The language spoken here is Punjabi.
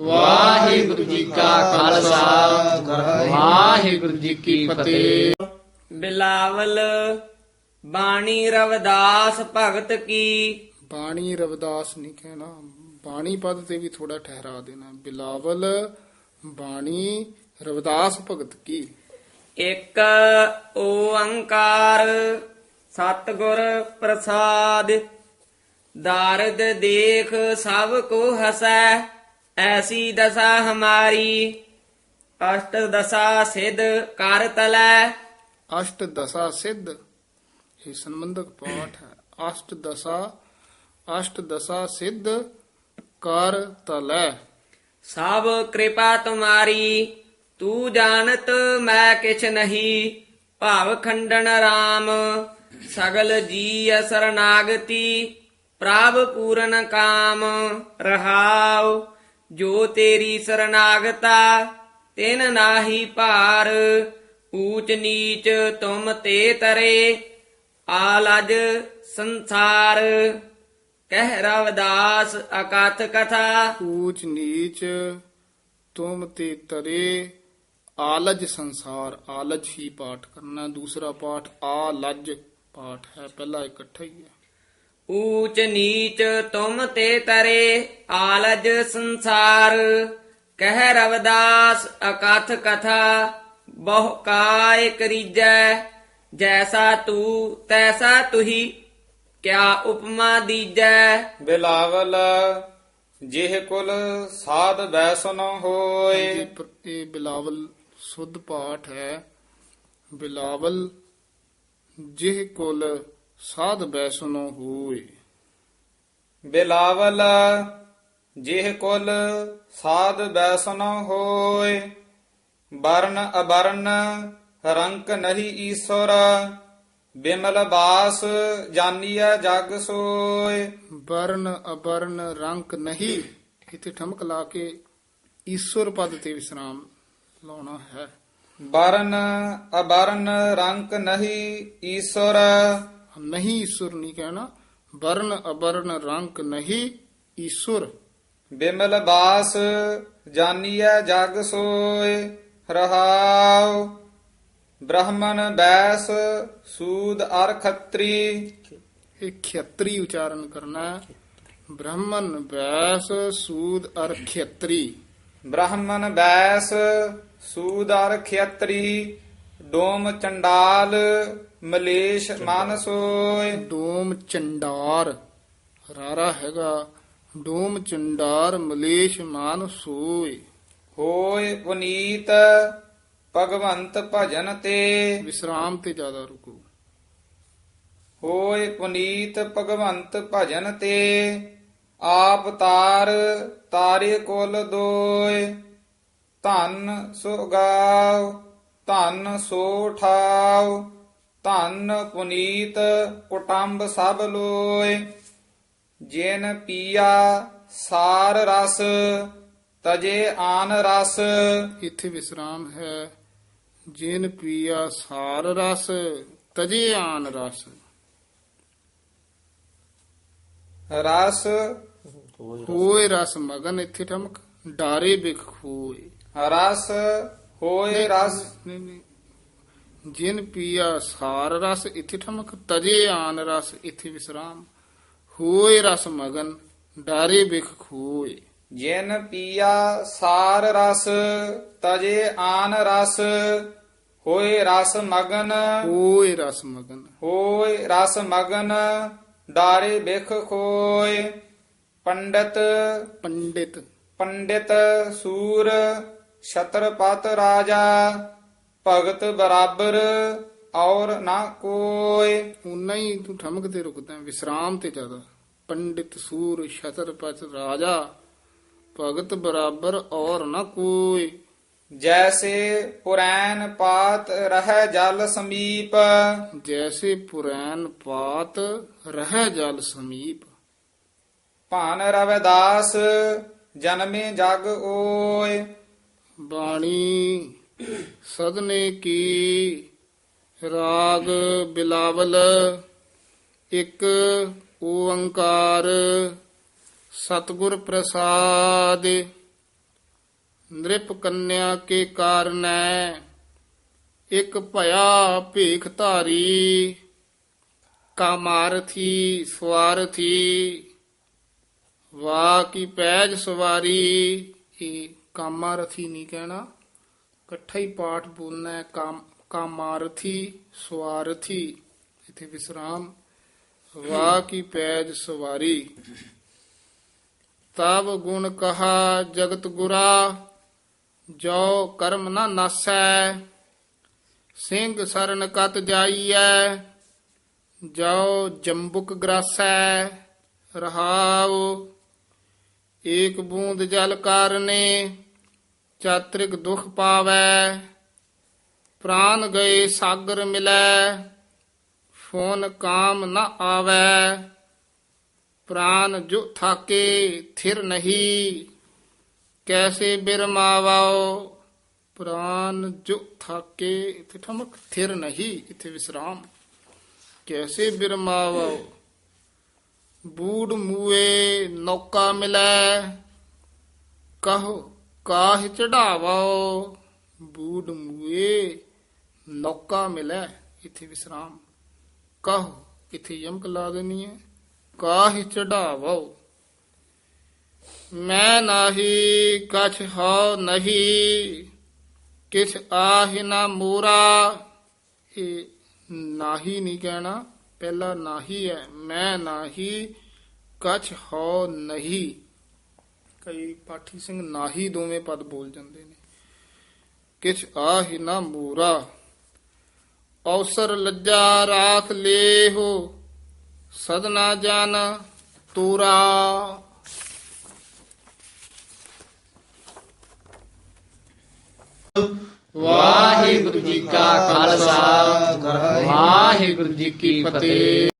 ਵਾਹਿਗੁਰੂ ਜੀ ਕਾ ਖਾਲਸਾ। ਵਾਹਿਗੁਰੂ ਜੀ ਕੀ ਫਤਿਹ। ਬਿਲਾਵਲ ਬਾਣੀ ਰਵਦਾਸ ਭਗਤ ਕੀ। ਬਾਣੀ ਰਵਿਦਾਸ ਨਹੀਂ ਕਹਿਣਾ। ਬਾਣੀ ਪਦ ਤੇ ਵੀ ਥੋੜਾ ਠਹਿਰਾ ਦੇਣਾ। ਬਿਲਾਵਲ ਬਾਣੀ ਰਵਿਦਾਸ ਭਗਤ ਕੀ। ਇੱਕ ਓੰਕਾਰ ਸਤਿਗੁਰ ਪ੍ਰਸਾਦ। ਦਾਰਦ ਦੇਖ ਸਭ ਕੋ ਹਸੈ। ਐਸੀ ਦਸ਼ਾ ਹਮਾਰੀ। ਅਸ਼ਟ ਦਸ਼ਾ ਸਿਧ ਕਰ ਤਲੈ। ਅਸ਼ਟ ਦਸ਼ਾ ਸਿੱਧ ਇਹ ਸੰਬੰਧਕ ਪਾਠ ਹੈ। ਅਸ਼ਟ ਦਸ਼ਾ ਅਸ਼ਟ ਦਸ਼ਾ ਸਿੱਧ ਕਰ ਤਲੈ। ਸਭ ਕਿਰਪਾ ਤੁਮਾਰੀ ਤੂੰ ਜਾਣਤ ਮੈਂ ਕਿਛ ਨਹੀਂ। ਭਾਵ ਖੰਡਨ RAM ਸਗਲ ਜੀ ਸਰਨਾਗਤੀ ਪ੍ਰਭ ਪੂਰਨ ਕਾਮ ਰਹਾਉ। ਜੋ ਤੇਰੀ ਸਰਨਾਗਤਾ, ਤਿਨ ਨਾਹੀ ਭਾਰ, ਊਚ ਨੀਚ ਤੁਮ ਤੇ ਤਰੇ, ਆਲਜ ਸੰਸਾਰ। ਕਹਿ ਰਵਦਾਸ ਅਕਥ ਕਥਾ। ਊਚ ਨੀਚ ਤੁਮ ਤੇ ਤਰੇ, ਆਲਜ ਸੰਸਾਰ। ਆਲਜ ਹੀ ਪਾਠ ਕਰਨਾ, ਦੂਸਰਾ ਪਾਠ ਆਲਜ ਪਾਠ ਹੈ, ਪਹਿਲਾ ਇਕੱਠਾ ਹੀ ਹੈ। ਊਚ ਨੀਚ ਤੁਮ ਤੇ ਤਰੇ ਆਲਜ ਸੰਸਾਰ। ਕਹਿ ਰਵਦਾਸ ਅਕਥ ਕਥਾ ਬਹੁ ਕਾਇ ਕਰੀਜੈ ਜੈਸਾ ਤੂੰ ਤੈਸਾ ਤੁਹੀ ਕਿਆ ਉਪਮਾ ਦੀਜੈ। ਬਿਲਾਵਲ ਜਿਹ ਕੁਲ ਸਾਧ ਬੈਸਨ ਹੋਏ। ਇਹ ਬਿਲਾਵਲ ਸੁਧ ਪਾਠ ਹੈ। ਬਿਲਾਵਲ ਜਿਹ ਕੁਲ ਸਾਧ ਬੈਸਨੋ ਹੋਏ। ਬਿਲਾਵਲ ਜਿਹ ਕੁਲ ਸਾਧ ਬੈਸਨ ਹੋਏ। ਵਰਨ ਅਬਰਨ ਰੰਕ ਨਹੀਂ ਈਸ਼ਵਰ ਬਿਮਲ ਬਾਸ ਜਾਨੀਐ ਜਗ ਸੋਏ। ਵਰਨ ਅਬਰਨ ਰੰਕ ਨਹੀਂ। ਇੱਥੇ ਠਮਕ ਲਾ ਕੇ ਈਸ਼ਵਰ ਪਦ ਤੇ ਵਿਸਰਾਮ ਲਾਉਣਾ ਹੈ। ਵਰਨ ਅਬਰਨ ਰੰਕ ਨਹੀਂ ਈਸ਼ਵਰ ਨਹੀਂ ਈਸ਼ਵਰ ਨਹੀਂ ਕਹਿਣਾ ਵਰਨ ਅਬਰਨ ਰੰਕ ਨਹੀਂ ਈਸ਼ਵਰ ਬਿਮਲ ਬਾਸ ਜਾਨੀਐ ਜਗ ਸੋਏ ਰਹਾਉ ਬ੍ਰਾਹਮਣ ਬੈਸ ਸੂਦ ਅਰ ਖੱਤਰੀ ਇਹ ਖੇਤਰੀ ਉਚਾਰਨ ਕਰਨਾ ਬ੍ਰਾਹਮਣ ਵੈਸ ਸੂਦ ਅਰ ਖੇਤਰੀ ਬ੍ਰਾਹਮਣ ਬੈਸ ਸੂਦ ਅਰ ਖੇਤਰੀ ਡੋਮ ਚੰਡਾਲ ਮਲੇਸ਼ ਮਨ ਸੋਏ ਡੋਮ ਚੰਡਾਰ। ਰਾਰਾ ਹੈਗਾ। ਡੋਮ ਚੰਡਾਰ ਮਲੇਸ਼ ਮਾਨ ਸੋਏ ਹੋਏ ਪੁਨੀਤ ਭਗਵੰਤ ਭਜਨ ਤੇ। ਵਿਸਰਾਮ ਤੇ ਜ਼ਿਆਦਾ ਰੁਕੋ। ਹੋਏ ਪੁਨੀਤ ਭਗਵੰਤ ਭਜਨ ਤੇ। ਆਪ ਤਾਰ ਤਾਰੇ ਕੁਲ ਦੋਏ। ਧਨ ਸੁਗਾਵ ਧਨ ਸੋ ਠਾਵ ਧਨ ਪੁਨੀਤ ਕੁਟੰਬ ਸਭ ਲੋਏ ਜਿਨ ਪੀਆ ਸਾਰ ਰਸ ਤਜੇ ਆਨ ਰਸ। ਇੱਥੇ ਵਿਸਰਾਮ ਹੈ। ਜਿਨ ਪੀਆ ਸਾਰ ਰਸ ਤਜੇ ਆਨ ਰਸ। ਰਸ ਹੋਏ ਰਸ ਮਗਨ ਇੱਥੇ ਠਮਕ ਡਾਰੇ ਬਿਖ ਹੋਏ ਰਸ ਹੋਏ ਰਸ। ਨਹੀਂ ਨਹੀਂ ਜਿਨ ਪੀਆ ਸਾਰ ਰਸ ਇੱਥੇ ਠਮਕ ਤਜੇ ਆਨ ਰਸ ਇੱਥੇ ਵਿਸਰਾਮ। ਹੋਏ ਰਸ ਮਗਨ ਡਾਰੇ ਬਿਖ ਖੋਏ। ਜਿਨ ਪੀਆ ਸਾਰ ਰਸ ਤਜੇ ਆਨ ਰਸ ਹੋਏ ਰਸ ਮਗਨ। ਹੋਏ ਰਸ ਮਗਨ। ਹੋਏ ਰਸ ਮਗਨ ਡਾਰੇ ਬਿਖ ਖੋਏ। ਪੰਡਤ ਪੰਡਿਤ। ਪੰਡਿਤ ਸੂਰ ਛਤਰਪਤ ਰਾਜਾ। ਭਗਤ ਬਰਾਬਰ ਔਰ ਨਾ ਕੋਏ ਉਨਾ ਹੀ ਤੂੰ ਠਮਕ ਤੇ ਰੁਕਦਾ ਵਿਸਰਾਮ ਤੇ ਜ਼ਿਆਦਾ। ਪੰਡਿਤ ਸੂਰ ਛਤਰਪਤ ਰਾਜਾ ਭਗਤ ਬਰਾਬਰ ਔਰ ਨਾ ਕੋਈ। ਜੈਸੇ ਪੁਰੈਨ ਪਾਤ ਰਹਿ ਜਲ ਸਮੀਪ। ਜੈਸੇ ਪੁਰੈਨ ਪਾਤ ਰਹਿ ਜਲ ਸਮੀਪ। ਭਾਨ ਰਵਿਦਾਸ ਜਨਮੇ ਜਗ ਓਏ। ਬਾਣੀ ਸਦਨੇ ਕੀ ਰਾਗ ਬਿਲਾਵਲ, ਇੱਕ ਓੰਕਾਰ ਸਤਿਗੁਰ ਪ੍ਰਸਾਦ, ਨ੍ਰਿਪ ਕੰਨਿਆ ਕੇ ਕਾਰਨੈ, ਇਕ ਭਇਆ ਭੇਖ ਧਾਰੀ, ਕਾਮਾਰਥੀ ਸਵਾਰਥੀ ਵਾ ਕੀ ਪੈਜ ਸਵਾਰੀ, ਇਹ ਕਾਮਾਰਥੀ ਨਹੀਂ ਕਹਿਣਾ। ਇਕੱਠਾ ਹੀ ਪਾਠ ਬੋਲਣਾ ਕਾਮ, ਕਾਮਾਰਥੀ, ਸਵਾਰਥੀ। ਇਥੇ ਵਿਸਰਾਮ। ਵਾ ਕੀ ਪੈਜ ਸਵਾਰੀ। ਤਬ ਗੁਣ ਕਹਾ ਜਗਤ ਗੁਰਾ, ਜੋ ਕਰਮ ਨਾ ਨਾਸੈ, ਸਿੰਘ ਸਰਨ ਕਤ ਜਾਈਐ, ਜੋ ਜੰਬੁਕ ਗਰਾਸੈ, ਰਹਾਉ। ਏਕ ਬੂੰਦ ਜਲ ਕਾਰਨੇ ਚਾਤ੍ਰਿਕ ਦੁਖ ਪਾਵੈ, ਪ੍ਰਾਨ ਗਏ ਸਾਗਰ ਮਿਲੈ, ਫੋਨ ਕਾਮ ਨ ਆਵੈ, ਪ੍ਰਾਨ ਜੋ ਥਾਕੇ ਥਿਰ ਨਹੀਂ, ਕੈਸੇ ਬਿਰਮਾਵਾਓ ਪ੍ਰਾਨ ਜੋ ਥਾਕੇ ਇਥੇ ਠਮਕ ਥਿਰ ਨਹੀਂ, ਇਥੇ ਵਿਸਰਾਮ। ਕੈਸੇ ਬਿਰਮਾਵਾਓ ਬੂੜ ਮੂਏ ਨੌਕਾ ਮਿਲੈ, ਕਹੋ ਕਾਹ ਚੜਾਵੋ? ਬੂਡ ਮੂਏ, ਨੌਕਾ ਮਿਲੈ ਇਥੇ ਵਿਸਰਾਮ। ਕਹੋ? ਇਥੇ ਯਮਕ ਲਾ ਦੇਣੀ ਹੈ ਕਾਹ ਚੜਾਵੋ? ਮੈਂ ਨਾਹੀ, ਕਛ ਹੋ ਨਹੀਂ, ਕਿਛ ਆਹਿ ਨਾ ਮੂਰਾ। ਇਹ ਨਾਹੀ ਨਹੀਂ ਕਹਿਣਾ, ਪਹਿਲਾ ਨਾਹੀ ਹੈ ਮੈਂ ਨਾਹੀ, ਕਛ ਹੋ ਨਹੀਂ। ਕਈ ਪਾਠੀ ਸਿੰਘ ਨਾਹੀ ਦੋਵੇਂ ਪਦ ਬੋਲ ਜਾਂਦੇ ਨੇ। ਕਿਛ ਆਹਿ ਨਾ ਮੂਰਾ ਔਸਰ ਲੱਜਾ ਰਾਖ ਲੇਹੋ, ਸਦਨਾ ਜਨ ਤੂਰਾ। ਵਾਹਿਗੁਰੂ ਜੀ ਕਾ ਖਾਲਸਾ, ਵਾਹਿਗੁਰੂ ਜੀ ਕੀ ਫਤਿਹ।